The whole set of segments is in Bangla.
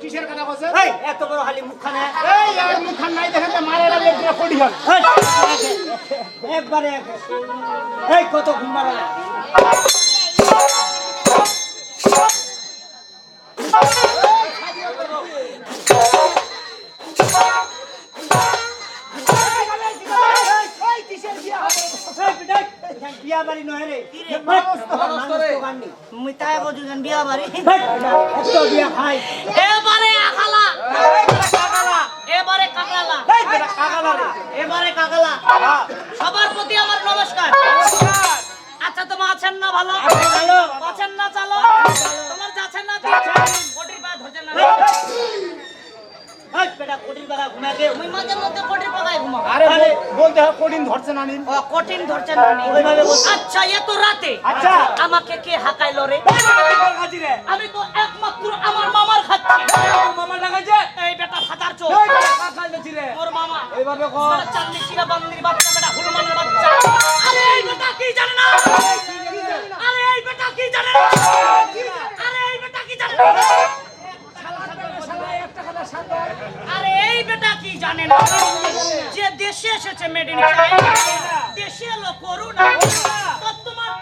কিসের কথা কছে এই, এত বড় খালি মুখখানে। এই আর মুখখান নাই দেখেন তো মারে না লেগে পড়ি হল একবারে এক এই কত ঘুম মারা বিয়া বাড়ি নয় এবারে আখালা এবারে এবারে কাকালা সবার প্রতি আমার নমস্কার আচ্ছা তোমার আছেন না ভালো। আছেন না চালো তোমার যাচ্ছেন না আমাকে কে হাকাইলো রে? আমি তো একমাত্র আমার মামার খাচ্ছি মামা লাগাইছে এই বেটা ফাটার চোখ এই বেটা কাকাল দিছি রে। তোর মামা। এইভাবে চান্দি শিরা বান্দির বাচ্চা বেটা হনুমানের বাচ্চা। আরে এই বেটা কি জানে না? আরে এই বেটা কি জানে না। আরে এই বেটা কি জানে না? আরে এই বেটা কি জানে না? যে দেশে এসেছে মেড ইন দেশে এলো করুণা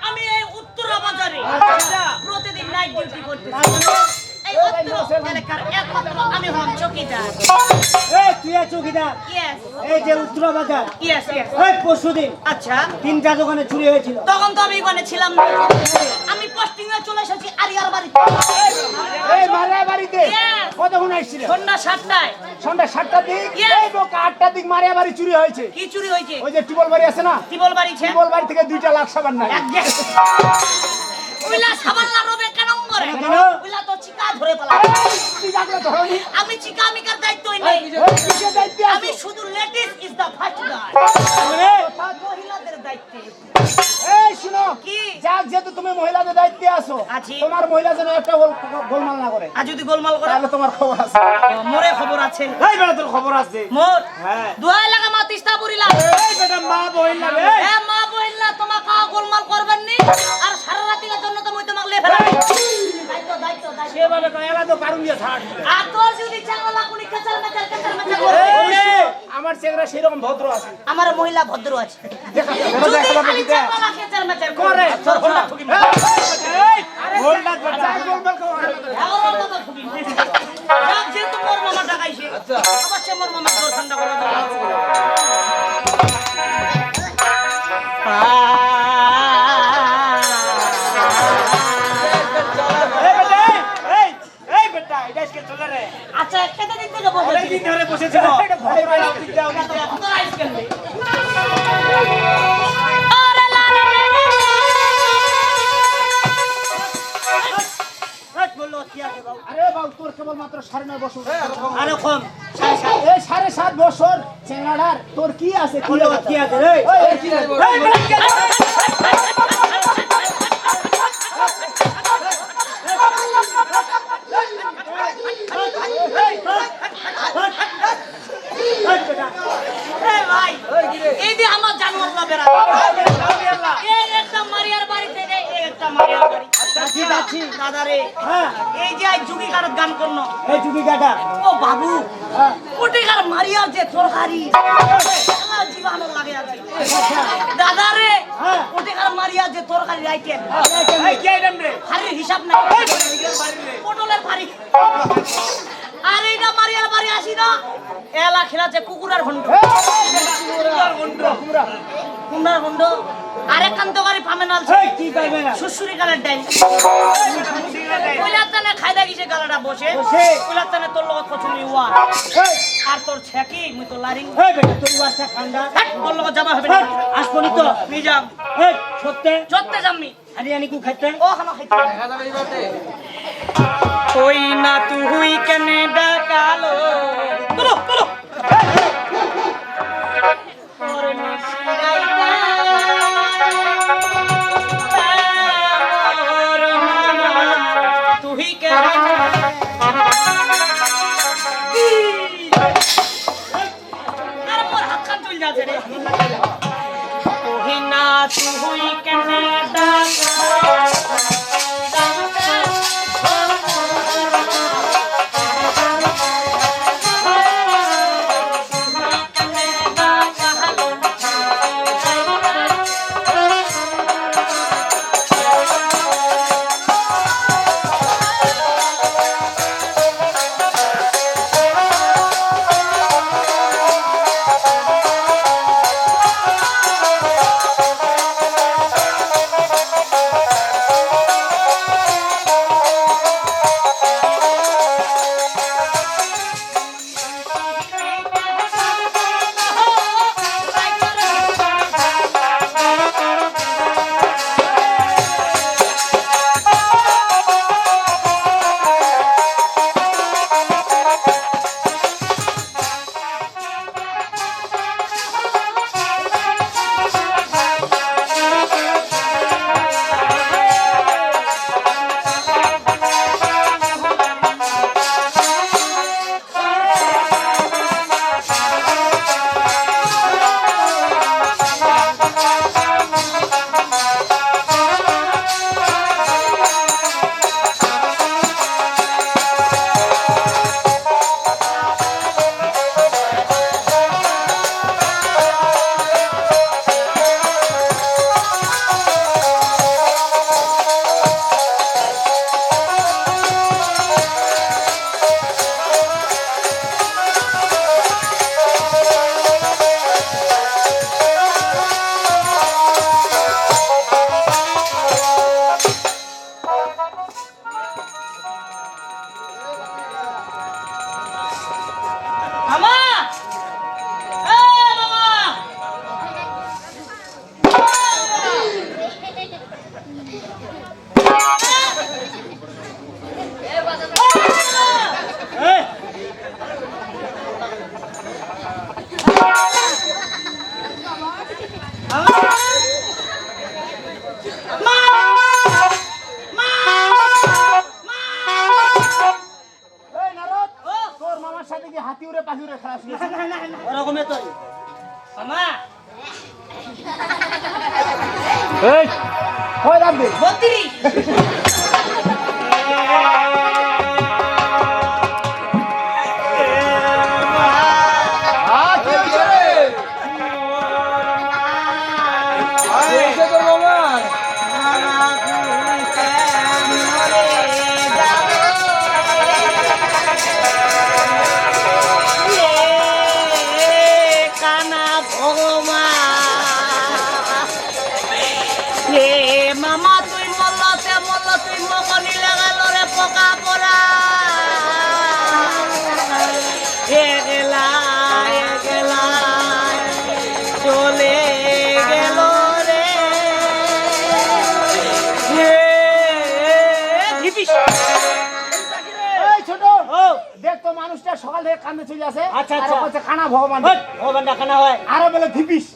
আমি এই উত্তরা বাজারে প্রতিদিন নাইট ডিউটি করতেছি। আমি চকিদার। তুই এই যে উত্তর বাজার? পরশুদিন। আচ্ছা। তিনটা দোকানে চুরি হয়েছিল। তখন তো আমি ওখানে ছিলাম। না আমি পোস্টিং এ চলে এসেছি আরিয়ার বাড়িতে। এই মারে বাড়িতে? কতক্ষণ আসছিলেন সন্ধ্যা সাতটায়। সন্ধ্যা সাতটার দিক? এই বোকা আটটার দিক মারিয়া বাড়ি চুরি হয়েছে। কি চুরি হয়েছে? ওই যে টিবল বাড়ি আছে না? টিবল বাড়িছে টিবল বাড়ি থেকে দুইটা লাখ সাবান নাই। উইলা সাবান লাগাবে কেন করে উইলা তো ধরে পালা কি ডাকলে তো হয়নি আমি চিকা মিকার দায়িত্বই নেই। এই কিসের দায়িত্বে আমি শুধু ladies is the first guard মহিলাদের দায়িত্বে। এই শুনো কি? যাক যেহেতু তুমি মহিলাদের দায়িত্বে আছো তোমার মহিলা যেন একটা গোলমাল না করে। আর যদি গোলমাল করে তাহলে তোমার খবর আছে। মোরে খবর আছে। এই বেটা তোর খবর আছে। মোর? হ্যাঁ। দুয়াই লাগা মা তিস্তা পুরিলা এই বেটা মা বহিন লাগে এ মা বইলা তোমাকে গোলমাল করবেন নি। আর সারা রাতের জন্য তো মুই তোমাকে লে ফেলা দায়িত্ব দায়িত্ব দায়িত্ব সেভাবে কয়, এলা তো কারণ দিয়ে ছাড়। আর তোর যদি চাঙ্গলা কুনি কাচার মেচার কাচার মেচার এই, আমার চেংরা সেরকম ভদ্র আছে। আমার মহিলা ভদ্র আছে। দেখা যাবে, যদি দেখা যাবে খালি কি দেখ। কাচার মেচার করে, করে। তোর হোন্ডা ঠুকি কুমড়ার ঘন্ট আরেক কান্তকারি পামেন আলছে এই কি পাইবে না সুসুরি কালের ডাইল কইলার তানে খাইদা গিছে গালাটা বসে? বসে। কইলার তানে তোর লগত কচুরি ওয়া এই আর তোর ছেকি মুই তো লারিং। এই বেটা তোর লগত যাবা হবে না। আসব নি তো নিজাম এই সত্যি? যত্তে যামনি হারিয়ানি কু খাইতে? ও খানা খাইতে। ওই না তুই কেনে ডাকালো বলো বলো তুই কেনে কান্দে চলে আসে। আচ্ছা, আচ্ছা। খানা ভগবান ভগবান না ডাকানা হয়। আরও বলে ধিপিস।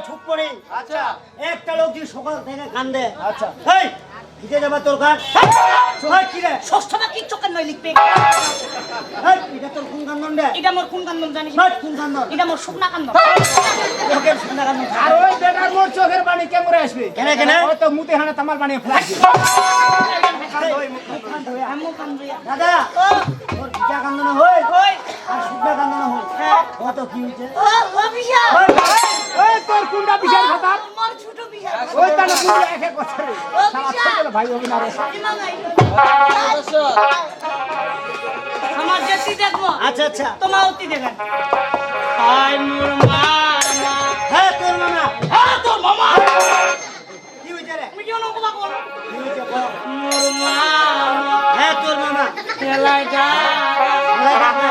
দিয়ে ছুপ পড়ি আচ্ছা। একটা লোক দিয়ে সকাল থেকে কান্দে আচ্ছা। দিতে যাবা তোর গান হট, কি রে? ষষ্ঠটা কি চোখের নয় লিখবে? হট, এটা তোর কোন কান্দন রে? এটা মোর কোন কান্দন জানিস? হট, কোন কান্দন? এটা মোর শুকনা কান্দন। তোকে শুনে কান্দন। আর ওই বেটার মোর চোখের পানি কেমন আসবে? কেনে, কেনে? ওই তো মুতে হানে পানি দাদা ও। তোর ভিজা কান্দন হয়? আর শুকনা কান্দন হয়? হ্যাঁ। কত কি হয়েছে? ও ও বিশাল ওই তোর কুন্ডা বিশাল খাতা মোর ছোট বিশাল ওই তাহলে কুন্ডা এক এক বছরে ও সারা ভাই হবে না রে আমার দেখব? আচ্ছা আচ্ছা। তোমার অতি দেখেন। আই মোর মামা। হ্যাঁ তোর মামা। হ্যাঁ তোর মামা। কি হয়েছে রে? তুমি কি কথা বল? কি হয়েছে বল। মোর মামা। হ্যাঁ তোর মামা। খেলায় যা। খেলায় যা,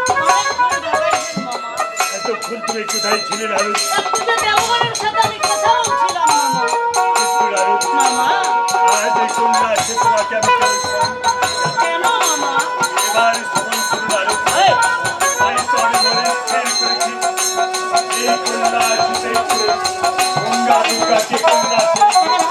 এতক্ষণ তুমি কোথায় ছিলে মামা আজ এই কৈলাসে তোমাকে আমি এবার স্মরণ করো নারদ এই আমি তো আমি মনে স্থির করেছি এই কৈলাস দেখে গঙ্গা দুর্গাকে কৈলাসে নারদ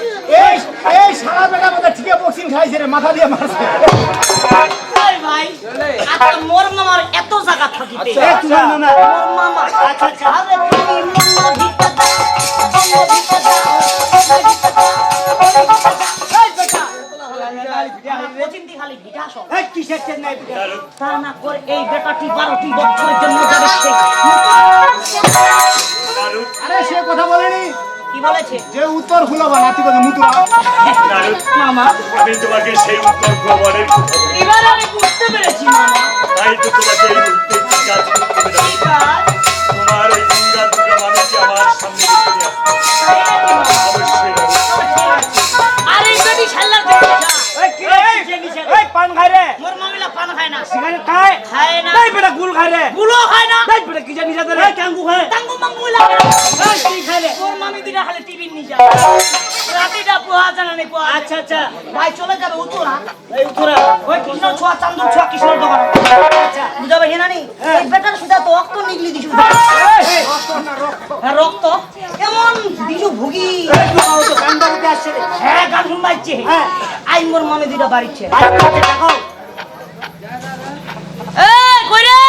এই বেটা মতো ঠিকই বক্সিং খাইছে রে মাথা দিয়ে মারছে। এই ভাই আচ্ছা মোর মামার এত জায়গা থাকিতে এই তোমার মামা মোর মামা আচ্ছা আচ্ছা। আরে তুমি মামা ভিতর দাও মামা ভিতর দাও এই বেটা পশ্চিমদি খালি ভিটা সব এই কিসের চেন্নাই পিঠা নারদ তা না করে এই বেটাটি বারোটি বছরের জন্য যাবে সেই আরে সে কথা বলেনি? বলেছে? যে উত্তর ফুলাবা নাতি কথা মুতু মামা। আমি তোমাকে সেই উত্তর খবরের এবার আমি বুঝতে পেরেছি মামা। তাই তো তোমাকে এই মুহূর্তে কাজ করতে পেরেছি। তোমার ওই গঙ্গা দুর্গা মানুষ আমার সামনে? অবশ্যই। নিচে এই পান খাই রে মোর মামিলা পান খায় না সিগারেট খায় খায় না এই বেটা গুল খায় রে গুলো খায় না এই বেটা কিসের নিচে রে এই কাঙ্গু খায় টাঙ্গু মাঙ্গু লাগে না। এই কি খায় রে মোর মামি দিটা খালি টিভি নিয়ে যায় রাতিটা পোহা জানা নেই পোহা আচ্ছা আচ্ছা ভাই চলে যাবে উত্তরা এই উত্তরা ওই কৃষ্ণ ছোয়া চান্দুর ছোয়া কৃষ্ণর দোকান আচ্ছা বুঝাবে হেনা নি এই বেটার সুদা তো রক্ত নিগলি দিছু হ্যাঁ রক্ত এমন দিছু ভুগি এই তোমার তো কান্দা উঠে আসছে হ্যাঁ গান শুনবাইছে হ্যাঁ। আই মোর মামি দুইটা বাড়িছে আচ্ছা এই কই রে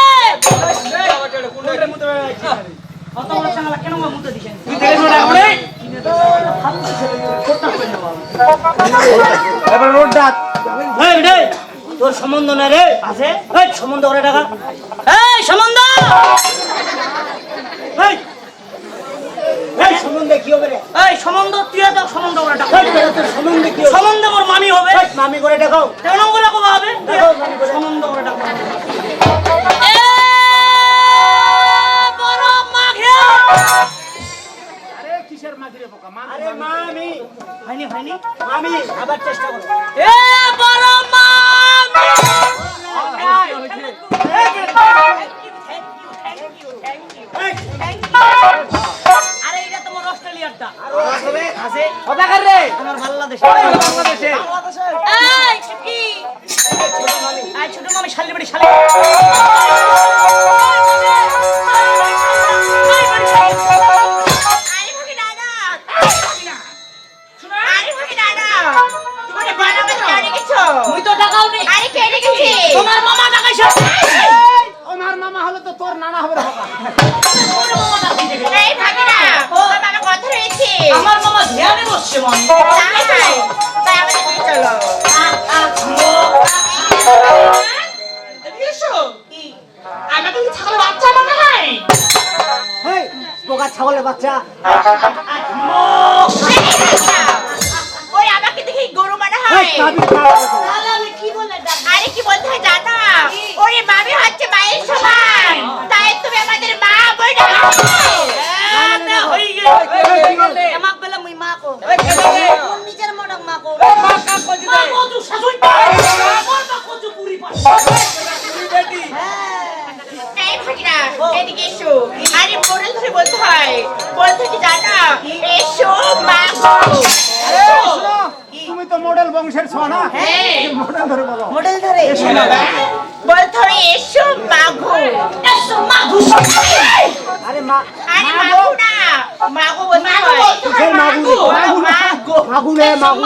কত বড় চাঙ্গালা কেন মুতে দিছেন তুই দেখে এবার রোড ডাক। এই রে তোর সম্বন্ধ না রে। আছে? এই সম্বন্ধ করে টাকা। এই সম্বন্ধ! এই এই সম্বন্ধে কি হবে রে? এই সম্বন্ধ তুই সম্বন্ধ করে তোর সম্বন্ধে কি হবে? সম্বন্ধ মোর মামি হবে। এই মামি করে করে হবে। করে। সম্বন্ধ করে ডাক এ বড় মাঘে। আরে কিসের আরে মামি। হয়নি হয়নি। মামি আবার চেষ্টা করো। এ বড় মামি! আরে এটা তোমার অস্ট্রেলিয়ার দা হবে আছে কথা রে আমার বাংলাদেশ। বাংলাদেশে এই কি এই ছোট মামি শালি বাড়ি শালি Mau,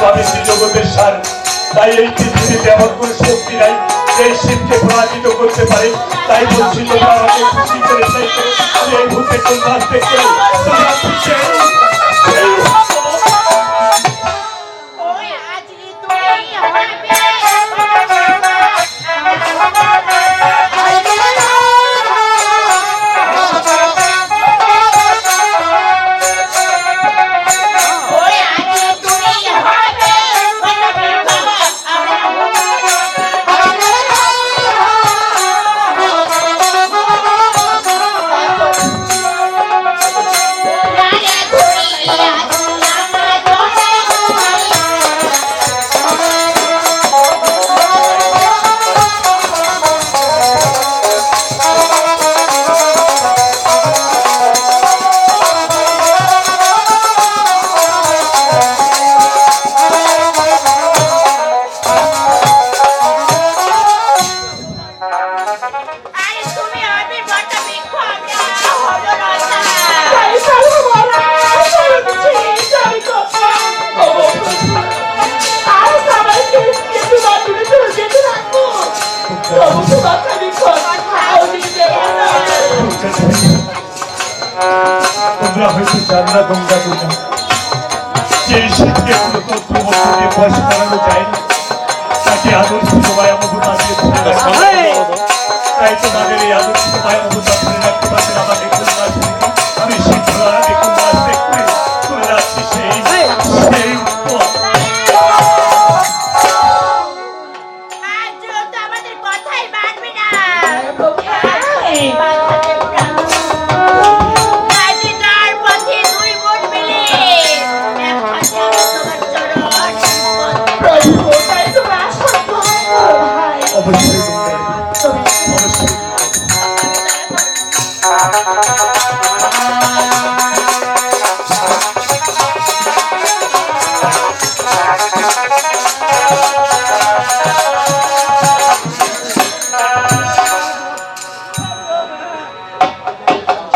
স্বামী জগতের সার। তাই এই পৃথিবীতে আমার কোন শক্তি নাই এই শিবকে পরাজিত করতে পারে। তাই বলছি আমাকে খুশি করে এই ভূতে কোন দেখতে আমরা তোমরা দুজন সেই শিক্ষে তথ্য বস্তুকে বয়স করানো যায় না।